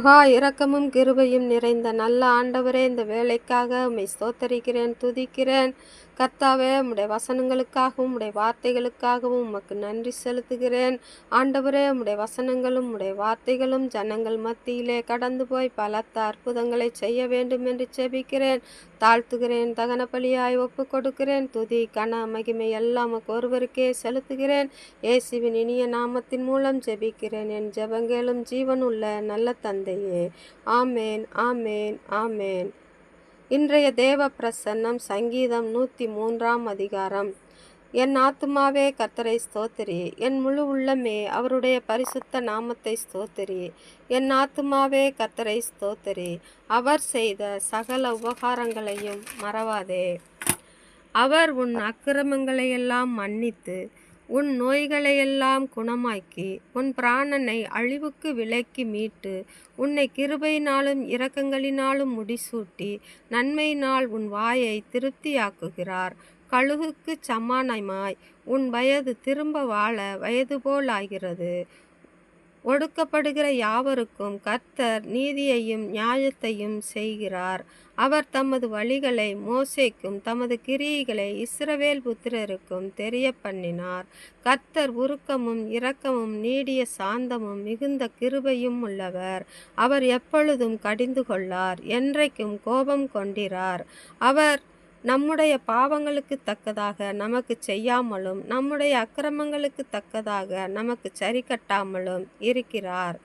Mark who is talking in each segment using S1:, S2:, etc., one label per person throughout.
S1: மகா இரக்கமும் கிருபையும் நிறைந்த நல்ல ஆண்டவரே இந்த வேலைக்காக உம்மை ஸ்தோத்தரிக்கிறேன் துதிக்கிறேன். கர்த்தாவே உம்முடைய வசனங்களுக்காகவும் உம்முடைய வார்த்தைகளுக்காகவும் உமக்கு நன்றி செலுத்துகிறேன். ஆண்டவரே உம்முடைய வசனங்களும் உம்முடைய வார்த்தைகளும் ஜனங்கள் மத்தியிலே கடந்து போய் பலத்த அற்புதங்களை செய்ய வேண்டும் என்று செபிக்கிறேன். தாழ்த்துகிறேன் தகன பலியாய் ஒப்பு கொடுக்கிறேன் துதி கன மகிமை எல்லாம் ஒருவருக்கே செலுத்துகிறேன். இயேசுவின் இனிய நாமத்தின் மூலம் ஜெபிக்கிறேன். என் ஜெபங்களும் ஜீவனுள்ள நல்ல தந்தையே. ஆமேன் ஆமேன் ஆமேன். இன்றைய தேவ பிரசன்னம் சங்கீதம் நூற்றி மூன்றாம் அதிகாரம். என் ஆத்துமாவே கர்த்தரை ஸ்தோத்திரியே என் முழு உள்ளமே அவருடைய பரிசுத்த நாமத்தை ஸ்தோத்திரியே என் ஆத்துமாவே கர்த்தரை ஸ்தோத்திரியே அவர் செய்த சகல உபகாரங்களையும் மறவாதே. அவர் உன் அக்கிரமங்களையெல்லாம் மன்னித்து உன் நோய்களையெல்லாம் குணமாக்கி உன் பிராணனை அழிவுக்கு விலக்கி மீட்டு உன்னை கிருபையினாலும் இரக்கங்களினாலும் முடிசூட்டி நன்மையினால் உன் வாயை திருப்தியாக்குகிறார். கழுகுக்கு சமானமாய் உன் வயது திரும்ப வாழ வயது போல் ஆகிறது. ஒடுக்கப்படுகிற யாவருக்கும் கர்த்தர் நீதியையும் நியாயத்தையும் செய்கிறார். அவர் தமது வழிகளை மோசேக்கும் தமது கிரியைகளை இஸ்ரவேல் புத்திரருக்கும் தெரிய பண்ணினார் கர்த்தர் உருக்கமும் இரக்கமும் நீடிய சாந்தமும் மிகுந்த கிருபையும் உள்ளவர். அவர் எப்பொழுதும் கடிந்து கொள்ளார் என்றைக்கும் கோபம் கொண்டிரார். அவர் நம்முடைய பாவங்களுக்கு தக்கதாக நமக்கு செய்யாமலும் நம்முடைய அக்கிரமங்களுக்கு தக்கதாக நமக்கு சரி கட்டாமலும் இருக்கிறார்.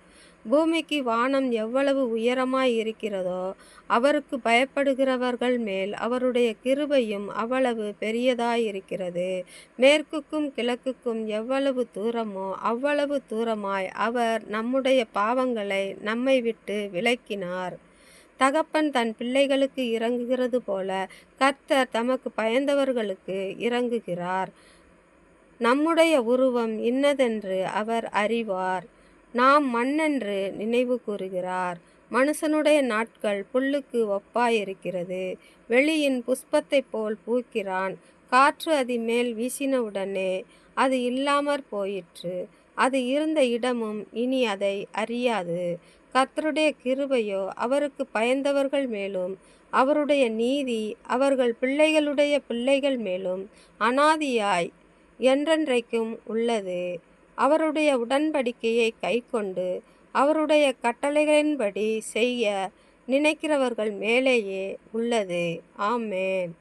S1: பூமிக்கு வானம் எவ்வளவு உயரமாய் இருக்கிறதோ அவருக்கு பயப்படுகிறவர்கள் மேல் அவருடைய கிருபையும் அவ்வளவு பெரியதாயிருக்கிறது மேற்குக்கும் கிழக்குக்கும் எவ்வளவு தூரமோ அவ்வளவு தூரமாய் அவர் நம்முடைய பாவங்களை நம்மை விட்டு விலக்கினார். தகப்பன் தன் பிள்ளைகளுக்கு இறங்குகிறது போல கர்த்தர் தமக்கு பயந்தவர்களுக்கு இறங்குகிறார். நம்முடைய உருவம் இன்னதென்று அவர் அறிவார். நாம் மண்ணென்று நினைவு கூறுகிறார். மனுஷனுடைய நாட்கள் புல்லுக்கு ஒப்பாயிருக்கிறது. வெளியின் புஷ்பத்தைப் போல் பூக்கிறான். காற்று அது மேல் வீசினவுடனே அது இல்லாமற் போயிற்று. அது இருந்த இடமும் இனி அதை அறியாது. கர்த்தருடைய கிருபையோ அவருக்கு பயந்தவர்கள் மேலும் அவருடைய நீதி அவர்கள் பிள்ளைகளுடைய பிள்ளைகள் மேலும் அனாதியாய் என்றென்றைக்கும் உள்ளது. அவருடைய உடன்படிக்கையை கைக்கொண்டு அவருடைய கட்டளைகளின்படி செய்ய நினைக்கிறவர்கள் மேலேயே உள்ளது. ஆமேன்.